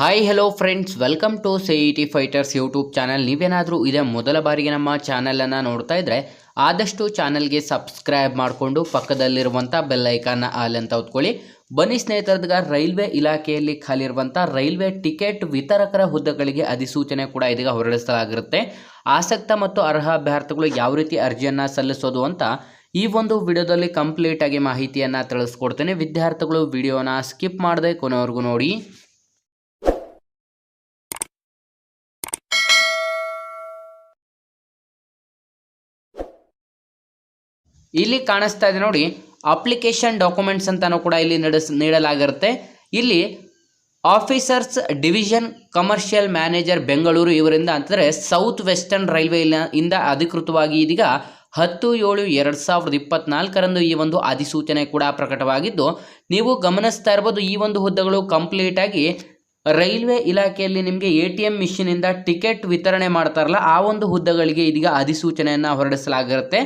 Hi hello friends welcome to C E T fighters YouTube channel ನೀವೇನಾದರೂ ಇದೇ ಮೊದಲ ಬಾರಿಗೆ ನಮ್ಮ ಚಾನಲನ್ನು ನೋಡ್ತಾ ಇದ್ದರೆ ಆದಷ್ಟು ಚಾನಲ್ಗೆ ಸಬ್ಸ್ಕ್ರೈಬ್ ಮಾಡಿಕೊಂಡು ಪಕ್ಕದಲ್ಲಿರುವಂಥ ಬೆಲ್ ಐಕಾನ್ನ ಆಲ್ ಅಂತ ಹೊತ್ಕೊಳ್ಳಿ. ಬನ್ನಿ ಸ್ನೇಹಿತರದ್ಗ, ರೈಲ್ವೆ ಇಲಾಖೆಯಲ್ಲಿ ಖಾಲಿರುವಂಥ ರೈಲ್ವೆ ಟಿಕೆಟ್ ವಿತರಕರ ಹುದ್ದೆಗಳಿಗೆ ಅಧಿಸೂಚನೆ ಕೂಡ ಇದೀಗ ಹೊರಡಿಸಲಾಗಿರುತ್ತೆ. ಆಸಕ್ತ ಮತ್ತು ಅರ್ಹ ಅಭ್ಯರ್ಥಿಗಳು ಯಾವ ರೀತಿ ಅರ್ಜಿಯನ್ನು ಸಲ್ಲಿಸೋದು ಅಂತ ಈ ಒಂದು ವಿಡಿಯೋದಲ್ಲಿ ಕಂಪ್ಲೀಟಾಗಿ ಮಾಹಿತಿಯನ್ನು ತಿಳಿಸ್ಕೊಡ್ತೇನೆ. ವಿದ್ಯಾರ್ಥಿಗಳು ವಿಡಿಯೋನ ಸ್ಕಿಪ್ ಮಾಡದೆ ಕೊನೆವರೆಗೂ ನೋಡಿ. ಇಲ್ಲಿ ಕಾಣಿಸ್ತಾ ಇದೆ ನೋಡಿ ಅಪ್ಲಿಕೇಶನ್ ಡಾಕ್ಯುಮೆಂಟ್ಸ್ ಅಂತಲೂ ಕೂಡ ಇಲ್ಲಿ ನಡೆಸ್, ನೀಡಲಾಗಿರುತ್ತೆ. ಇಲ್ಲಿ officers division commercial manager Bengaluru ಇವರಿಂದ ಅಂತಂದರೆ ಸೌತ್ ವೆಸ್ಟರ್ನ್ ರೈಲ್ವೆ ಇಂದ ಅಧಿಕೃತವಾಗಿ ಇದೀಗ ಹತ್ತು ಏಳು ಎರಡು ಸಾವಿರದ ಇಪ್ಪತ್ನಾಲ್ಕರಂದು ಈ ಒಂದು ಅಧಿಸೂಚನೆ ಕೂಡ ಪ್ರಕಟವಾಗಿದ್ದು, ನೀವು ಗಮನಿಸ್ತಾ ಇರ್ಬೋದು ಈ ಒಂದು ಹುದ್ದೆಗಳು ಕಂಪ್ಲೀಟಾಗಿ ರೈಲ್ವೆ ಇಲಾಖೆಯಲ್ಲಿ ನಿಮಗೆ ಎ ಟಿ ಎಂ ಮಿಷಿನಿಂದ ಟಿಕೆಟ್ ವಿತರಣೆ ಮಾಡ್ತಾರಲ್ಲ, ಆ ಒಂದು ಹುದ್ದೆಗಳಿಗೆ ಇದೀಗ ಅಧಿಸೂಚನೆಯನ್ನು ಹೊರಡಿಸಲಾಗಿರುತ್ತೆ.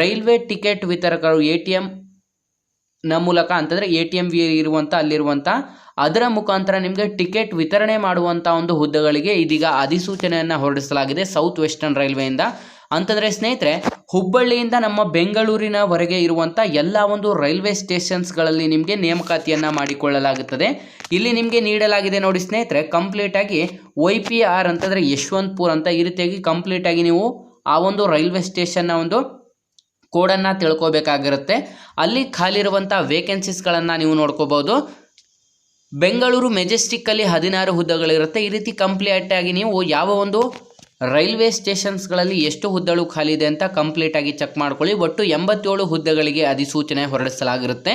ರೈಲ್ವೆ ಟಿಕೆಟ್ ವಿತರಕರು ಎ ಟಿ ಎಂನ ಮೂಲಕ ಅಂತಂದರೆ ಎ ಟಿ ಎಂ ಇರುವಂಥ ಅಲ್ಲಿರುವಂಥ ಅದರ ಮುಖಾಂತರ ನಿಮಗೆ ಟಿಕೆಟ್ ವಿತರಣೆ ಮಾಡುವಂಥ ಒಂದು ಹುದ್ದೆಗಳಿಗೆ ಇದೀಗ ಅಧಿಸೂಚನೆಯನ್ನು ಹೊರಡಿಸಲಾಗಿದೆ ಸೌತ್ ವೆಸ್ಟರ್ನ್ ರೈಲ್ವೆಯಿಂದ. ಅಂತಂದರೆ ಸ್ನೇಹಿತರೆ, ಹುಬ್ಬಳ್ಳಿಯಿಂದ ನಮ್ಮ ಬೆಂಗಳೂರಿನವರೆಗೆ ಇರುವಂಥ ಎಲ್ಲ ಒಂದು ರೈಲ್ವೆ ಸ್ಟೇಷನ್ಸ್ಗಳಲ್ಲಿ ನಿಮಗೆ ನೇಮಕಾತಿಯನ್ನು ಮಾಡಿಕೊಳ್ಳಲಾಗುತ್ತದೆ. ಇಲ್ಲಿ ನಿಮಗೆ ನೀಡಲಾಗಿದೆ ನೋಡಿ ಸ್ನೇಹಿತರೆ ಕಂಪ್ಲೀಟಾಗಿ ವೈ ಪಿ ಆರ್ ಅಂತಂದರೆ ಯಶವಂತಪುರ್ ಅಂತ ಈ ರೀತಿಯಾಗಿ ಕಂಪ್ಲೀಟಾಗಿ ನೀವು ಆ ಒಂದು ರೈಲ್ವೆ ಸ್ಟೇಷನ್ನ ಒಂದು ಕೋಡನ್ನು ತಿಳ್ಕೊಬೇಕಾಗಿರುತ್ತೆ. ಅಲ್ಲಿ ಖಾಲಿ ಇರುವಂಥ ವೇಕೆನ್ಸೀಸ್ಗಳನ್ನು ನೀವು ನೋಡ್ಕೋಬೋದು. ಬೆಂಗಳೂರು ಮೆಜೆಸ್ಟಿಕ್ಕಲ್ಲಿ ಹದಿನಾರು ಹುದ್ದೆಗಳಿರುತ್ತೆ ಈ ರೀತಿ ಕಂಪ್ಲೀಟಾಗಿ ನೀವು ಯಾವ ಒಂದು ರೈಲ್ವೆ ಸ್ಟೇಷನ್ಸ್ಗಳಲ್ಲಿ ಎಷ್ಟು ಹುದ್ದೆಗಳು ಖಾಲಿ ಇದೆ ಅಂತ ಕಂಪ್ಲೀಟಾಗಿ ಚೆಕ್ ಮಾಡ್ಕೊಳ್ಳಿ. ಒಟ್ಟು ಎಂಬತ್ತೇಳು ಹುದ್ದೆಗಳಿಗೆ ಅಧಿಸೂಚನೆ ಹೊರಡಿಸಲಾಗಿರುತ್ತೆ.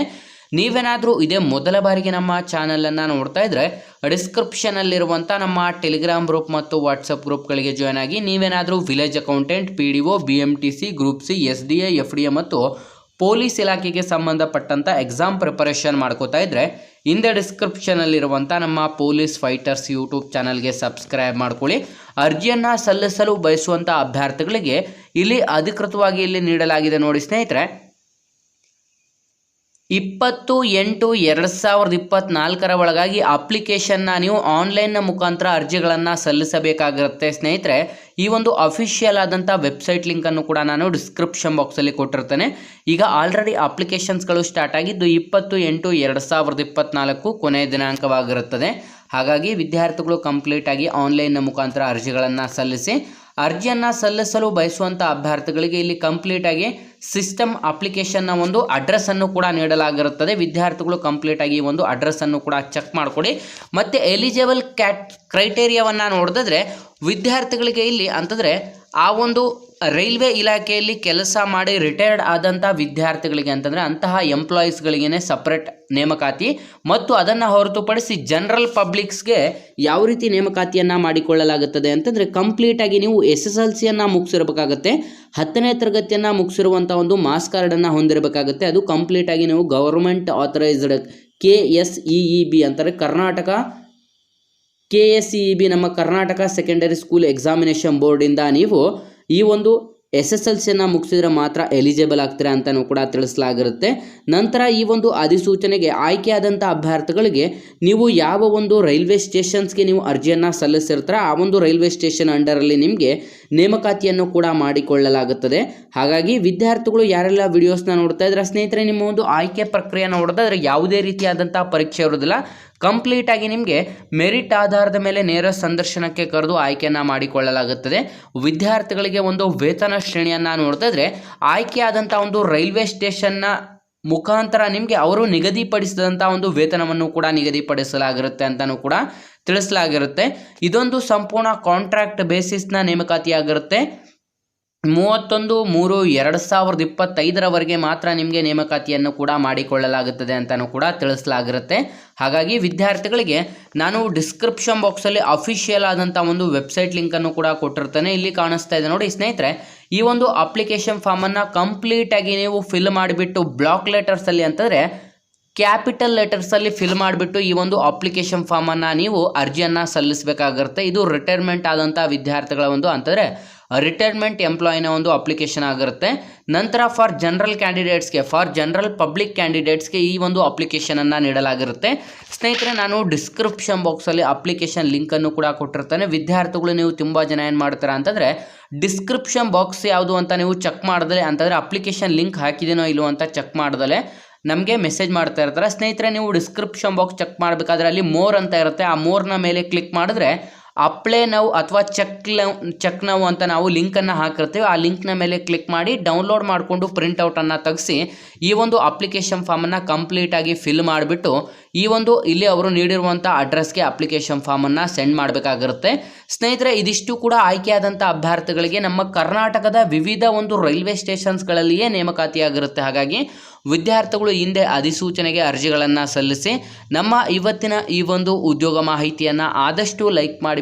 ನೀವೇನಾದರೂ ಇದೇ ಮೊದಲ ಬಾರಿಗೆ ನಮ್ಮ ಚಾನಲನ್ನು ನೋಡ್ತಾ ಇದ್ದರೆ ಡಿಸ್ಕ್ರಿಪ್ಷನಲ್ಲಿರುವಂಥ ನಮ್ಮ ಟೆಲಿಗ್ರಾಮ್ ಗ್ರೂಪ್ ಮತ್ತು ವಾಟ್ಸಪ್ ಗ್ರೂಪ್ಗಳಿಗೆ ಜಾಯ್ನ್ ಆಗಿ ನೀವೇನಾದರೂ village accountant, P D O, B M T C, group C, S D A, F D A ಮತ್ತು ಪೊಲೀಸ್ ಇಲಾಖೆಗೆ ಸಂಬಂಧಪಟ್ಟಂಥ ಎಕ್ಸಾಮ್ ಪ್ರಿಪರೇಷನ್ ಮಾಡ್ಕೋತಾ ಇದ್ದರೆ ಹಿಂದೆ ಡಿಸ್ಕ್ರಿಪ್ಷನಲ್ಲಿರುವಂಥ ನಮ್ಮ ಪೊಲೀಸ್ ಫೈಟರ್ಸ್ ಯೂಟ್ಯೂಬ್ ಚಾನಲ್ಗೆ ಸಬ್ಸ್ಕ್ರೈಬ್ ಮಾಡ್ಕೊಳ್ಳಿ. ಅರ್ಜಿಯನ್ನು ಸಲ್ಲಿಸಲು ಬಯಸುವಂಥ ಅಭ್ಯರ್ಥಿಗಳಿಗೆ ಇಲ್ಲಿ ಅಧಿಕೃತವಾಗಿ ಇಲ್ಲಿ ನೀಡಲಾಗಿದೆ ನೋಡಿ ಸ್ನೇಹಿತರೆ. ಇಪ್ಪತ್ತು ಎಂಟು ಎರಡು ಸಾವಿರದ ಇಪ್ಪತ್ತ್ನಾಲ್ಕರ ಒಳಗಾಗಿ ಅಪ್ಲಿಕೇಶನ್ನ ನೀವು ಆನ್ಲೈನ್ನ ಮುಖಾಂತರ ಅರ್ಜಿಗಳನ್ನು ಸಲ್ಲಿಸಬೇಕಾಗಿರುತ್ತೆ ಸ್ನೇಹಿತರೆ. ಈ ಒಂದು ಅಫಿಷಿಯಲ್ ಆದಂಥ ವೆಬ್ಸೈಟ್ ಲಿಂಕನ್ನು ಕೂಡ ನಾನು ಡಿಸ್ಕ್ರಿಪ್ಷನ್ ಬಾಕ್ಸಲ್ಲಿ ಕೊಟ್ಟಿರ್ತೇನೆ. ಈಗ ಆಲ್ರೆಡಿ ಅಪ್ಲಿಕೇಶನ್ಸ್ಗಳು ಸ್ಟಾರ್ಟ್ ಆಗಿದ್ದು ಇಪ್ಪತ್ತು ಎಂಟು ಎರಡು ಸಾವಿರದ ಇಪ್ಪತ್ನಾಲ್ಕು ಕೊನೆಯ ದಿನಾಂಕವಾಗಿರುತ್ತದೆ. ಹಾಗಾಗಿ ವಿದ್ಯಾರ್ಥಿಗಳು ಕಂಪ್ಲೀಟಾಗಿ ಆನ್ಲೈನ್ನ ಮುಖಾಂತರ ಅರ್ಜಿಗಳನ್ನು ಸಲ್ಲಿಸಿ, ಅರ್ಜಿಯನ್ನು ಸಲ್ಲಿಸಲು ಬಯಸುವಂಥ ಅಭ್ಯರ್ಥಿಗಳಿಗೆ ಇಲ್ಲಿ ಕಂಪ್ಲೀಟಾಗಿ ಸಿಸ್ಟಮ್ ಅಪ್ಲಿಕೇಶನ್ನ ಒಂದು ಅಡ್ರೆಸ್ಸನ್ನು ಕೂಡ ನೀಡಲಾಗಿರುತ್ತದೆ. ವಿದ್ಯಾರ್ಥಿಗಳು ಕಂಪ್ಲೀಟಾಗಿ ಒಂದು ಅಡ್ರೆಸ್ಸನ್ನು ಕೂಡ ಚೆಕ್ ಮಾಡಿಕೊಡಿ. ಮತ್ತು ಎಲಿಜಿಬಲ್ ಕ್ಯಾಟ್ ಕ್ರೈಟೇರಿಯಾವನ್ನು ನೋಡಿದ್ರೆ ವಿದ್ಯಾರ್ಥಿಗಳಿಗೆ ಇಲ್ಲಿ ಅಂತಂದರೆ ಆ ಒಂದು ರೈಲ್ವೆ ಇಲಾಖೆಯಲ್ಲಿ ಕೆಲಸ ಮಾಡಿ ರಿಟೈರ್ಡ್ ಆದಂಥ ವಿದ್ಯಾರ್ಥಿಗಳಿಗೆ ಅಂತಂದರೆ ಅಂತಹ ಎಂಪ್ಲಾಯೀಸ್ಗಳಿಗೇ ಸಪ್ರೇಟ್ ನೇಮಕಾತಿ ಮತ್ತು ಅದನ್ನು ಹೊರತುಪಡಿಸಿ ಜನರಲ್ ಪಬ್ಲಿಕ್ಸ್ಗೆ ಯಾವ ರೀತಿ ನೇಮಕಾತಿಯನ್ನು ಮಾಡಿಕೊಳ್ಳಲಾಗುತ್ತದೆ ಅಂತಂದರೆ ಕಂಪ್ಲೀಟಾಗಿ ನೀವು ಎಸ್ ಎಸ್ ಎಲ್ ಸಿಯನ್ನು ಮುಗಿಸಿರಬೇಕಾಗತ್ತೆ, ಹತ್ತನೇ ತರಗತಿಯನ್ನು ಮುಗಿಸಿರುವಂಥ ಒಂದು ಮಾಸ್ ಕಾರ್ಡನ್ನು ಹೊಂದಿರಬೇಕಾಗುತ್ತೆ, ಅದು ಕಂಪ್ಲೀಟಾಗಿ ನೀವು government authorised K S E B ಅಂತಾರೆ, Karnataka K S E B ನಮ್ಮ ಕರ್ನಾಟಕ ಸೆಕೆಂಡರಿ ಸ್ಕೂಲ್ ಎಕ್ಸಾಮಿನೇಷನ್ ಬೋರ್ಡಿಂದ ನೀವು ಈ ಒಂದು ಎಸ್ ಎಸ್ ಎಲ್ ಸಿಯನ್ನು ಮುಗಿಸಿದ್ರೆ ಮಾತ್ರ ಎಲಿಜಿಬಲ್ ಆಗ್ತೀರಾ ಅಂತಲೂ ಕೂಡ ತಿಳಿಸಲಾಗಿರುತ್ತೆ. ನಂತರ ಈ ಒಂದು ಅಧಿಸೂಚನೆಗೆ ಆಯ್ಕೆಯಾದಂಥ ಅಭ್ಯರ್ಥಿಗಳಿಗೆ ನೀವು ಯಾವ ಒಂದು ರೈಲ್ವೆ ಸ್ಟೇಷನ್ಸ್ಗೆ ನೀವು ಅರ್ಜಿಯನ್ನು ಸಲ್ಲಿಸಿರ್ತೀರ, ಆ ಒಂದು ರೈಲ್ವೆ ಸ್ಟೇಷನ್ ಅಂಡರಲ್ಲಿ ನಿಮಗೆ ನೇಮಕಾತಿಯನ್ನು ಕೂಡ ಮಾಡಿಕೊಳ್ಳಲಾಗುತ್ತದೆ. ಹಾಗಾಗಿ ವಿದ್ಯಾರ್ಥಿಗಳು ಯಾರೆಲ್ಲ ವಿಡಿಯೋಸ್ನ ನೋಡ್ತಾ ಇದ್ರೆ ಸ್ನೇಹಿತರೆ, ನಿಮ್ಮ ಒಂದು ಆಯ್ಕೆ ಪ್ರಕ್ರಿಯೆ ನೋಡಿದ್ರೆ ಯಾವುದೇ ರೀತಿಯಾದಂಥ ಪರೀಕ್ಷೆ ಇರೋದಿಲ್ಲ ಕಂಪ್ಲೀಟಾಗಿ ನಿಮಗೆ ಮೆರಿಟ್ ಆಧಾರದ ಮೇಲೆ ನೇರ ಸಂದರ್ಶನಕ್ಕೆ ಕರೆದು ಆಯ್ಕೆಯನ್ನು ಮಾಡಿಕೊಳ್ಳಲಾಗುತ್ತದೆ. ವಿದ್ಯಾರ್ಥಿಗಳಿಗೆ ಒಂದು ವೇತನ ಶ್ರೇಣಿಯನ್ನು ನೋಡ್ತಾ ಇದ್ರೆ ಆಯ್ಕೆಯಾದಂಥ ಒಂದು ರೈಲ್ವೆ ಸ್ಟೇಷನ್ನ ಮುಖಾಂತರ ನಿಮಗೆ ಅವರು ನಿಗದಿಪಡಿಸಿದಂಥ ಒಂದು ವೇತನವನ್ನು ಕೂಡ ನಿಗದಿಪಡಿಸಲಾಗಿರುತ್ತೆ ಅಂತಲೂ ಕೂಡ ತಿಳಿಸಲಾಗಿರುತ್ತೆ. ಇದೊಂದು ಸಂಪೂರ್ಣ ಕಾಂಟ್ರಾಕ್ಟ್ ಬೇಸಿಸ್ನ ನೇಮಕಾತಿಯಾಗಿರುತ್ತೆ. ಮೂವತ್ತೊಂದು, ಮೂರು, ಎರಡು ಸಾವಿರದ ಇಪ್ಪತ್ತೈದರವರೆಗೆ ಮಾತ್ರ ನಿಮಗೆ ನೇಮಕಾತಿಯನ್ನು ಕೂಡ ಮಾಡಿಕೊಳ್ಳಲಾಗುತ್ತದೆ ಅಂತಲೂ ಕೂಡ ತಿಳಿಸಲಾಗಿರುತ್ತೆ. ಹಾಗಾಗಿ ವಿದ್ಯಾರ್ಥಿಗಳಿಗೆ ನಾನು ಡಿಸ್ಕ್ರಿಪ್ಷನ್ ಬಾಕ್ಸಲ್ಲಿ ಅಫಿಷಿಯಲ್ ಆದಂಥ ಒಂದು ವೆಬ್ಸೈಟ್ ಲಿಂಕನ್ನು ಕೂಡ ಕೊಟ್ಟಿರ್ತೇನೆ. ಇಲ್ಲಿ ಕಾಣಿಸ್ತಾ ಇದೆ ನೋಡಿ ಸ್ನೇಹಿತರೆ, ಈ ಒಂದು ಅಪ್ಲಿಕೇಶನ್ ಫಾರ್ಮನ್ನು ಕಂಪ್ಲೀಟಾಗಿ ನೀವು ಫಿಲ್ ಮಾಡಿಬಿಟ್ಟು ಬ್ಲಾಕ್ ಲೆಟರ್ಸಲ್ಲಿ ಅಂತಂದರೆ ಕ್ಯಾಪಿಟಲ್ ಲೆಟರ್ಸಲ್ಲಿ ಫಿಲ್ ಮಾಡಿಬಿಟ್ಟು ಈ ಒಂದು ಅಪ್ಲಿಕೇಶನ್ ಫಾರ್ಮನ್ನು ನೀವು ಅರ್ಜಿಯನ್ನು ಸಲ್ಲಿಸಬೇಕಾಗಿರುತ್ತೆ. ಇದು ರಿಟೈರ್ಮೆಂಟ್ ಆದಂಥ ವಿದ್ಯಾರ್ಥಿಗಳ ಒಂದು ಅಂತಂದರೆ ರಿಟೈರ್ಮೆಂಟ್ ಎಂಪ್ಲಾಯಿನ ಒಂದು ಅಪ್ಲಿಕೇಶನ್ ಆಗಿರುತ್ತೆ. ನಂತರ ಫಾರ್ ಜನರಲ್ ಕ್ಯಾಂಡಿಡೇಟ್ಸ್ಗೆ ಫಾರ್ ಜನರಲ್ ಪಬ್ಲಿಕ್ ಕ್ಯಾಂಡಿಡೇಟ್ಸ್ಗೆ ಈ ಒಂದು ಅಪ್ಲಿಕೇಶನನ್ನು ನೀಡಲಾಗಿರುತ್ತೆ. ಸ್ನೇಹಿತರೆ, ನಾನು ಡಿಸ್ಕ್ರಿಪ್ಷನ್ ಬಾಕ್ಸಲ್ಲಿ ಅಪ್ಲಿಕೇಶನ್ ಲಿಂಕನ್ನು ಕೂಡ ಕೊಟ್ಟಿರ್ತೇನೆ. ವಿದ್ಯಾರ್ಥಿಗಳು ನೀವು ತುಂಬ ಜನ ಏನು ಮಾಡ್ತಾರೆ ಅಂತಂದರೆ ಡಿಸ್ಕ್ರಿಪ್ಷನ್ ಬಾಕ್ಸ್ ಯಾವುದು ಅಂತ ನೀವು ಚೆಕ್ ಮಾಡಿದ್ರೆ ಅಂತಂದರೆ ಅಪ್ಲಿಕೇಶನ್ ಲಿಂಕ್ ಹಾಕಿದೇನೋ ಇಲ್ಲೋ ಅಂತ ಚೆಕ್ ಮಾಡಿದಲೆ ನಮಗೆ ಮೆಸೇಜ್ ಮಾಡ್ತಾ ಇರ್ತಾರೆ. ಸ್ನೇಹಿತರೆ, ನೀವು ಡಿಸ್ಕ್ರಿಪ್ಷನ್ ಬಾಕ್ಸ್ ಚೆಕ್ ಮಾಡಬೇಕಾದ್ರೆ ಅಲ್ಲಿ ಮೋರ್ ಅಂತ ಇರುತ್ತೆ. ಆ ಮೋರ್ನ ಮೇಲೆ ಕ್ಲಿಕ್ ಮಾಡಿದ್ರೆ ಅಪ್ಲೈ ನಾವು ಅಥವಾ ಚೆಕ್ ಚೆಕ್ ನಾವು ಅಂತ ನಾವು ಲಿಂಕನ್ನು ಹಾಕಿರ್ತೀವಿ. ಆ ಲಿಂಕ್ನ ಮೇಲೆ ಕ್ಲಿಕ್ ಮಾಡಿ ಡೌನ್ಲೋಡ್ ಮಾಡಿಕೊಂಡು ಪ್ರಿಂಟೌಟನ್ನು ತೆಗೆಸಿ ಈ ಒಂದು ಅಪ್ಲಿಕೇಶನ್ ಫಾರ್ಮನ್ನು ಕಂಪ್ಲೀಟಾಗಿ ಫಿಲ್ ಮಾಡಿಬಿಟ್ಟು ಈ ಒಂದು ಇಲ್ಲಿ ಅವರು ನೀಡಿರುವಂಥ ಅಡ್ರೆಸ್ಗೆ ಅಪ್ಲಿಕೇಶನ್ ಫಾರ್ಮನ್ನು ಸೆಂಡ್ ಮಾಡಬೇಕಾಗಿರುತ್ತೆ. ಸ್ನೇಹಿತರೆ, ಇದಿಷ್ಟು ಕೂಡ ಆಯ್ಕೆಯಾದಂಥ ಅಭ್ಯರ್ಥಿಗಳಿಗೆ ನಮ್ಮ ಕರ್ನಾಟಕದ ವಿವಿಧ ಒಂದು ರೈಲ್ವೆ ಸ್ಟೇಷನ್ಸ್ಗಳಲ್ಲಿಯೇ ನೇಮಕಾತಿಯಾಗಿರುತ್ತೆ. ಹಾಗಾಗಿ ವಿದ್ಯಾರ್ಥಿಗಳು ಹಿಂದೆ ಅಧಿಸೂಚನೆಗೆ ಅರ್ಜಿಗಳನ್ನು ಸಲ್ಲಿಸಿ ನಮ್ಮ ಇವತ್ತಿನ ಈ ಒಂದು ಉದ್ಯೋಗ ಮಾಹಿತಿಯನ್ನು ಆದಷ್ಟು ಲೈಕ್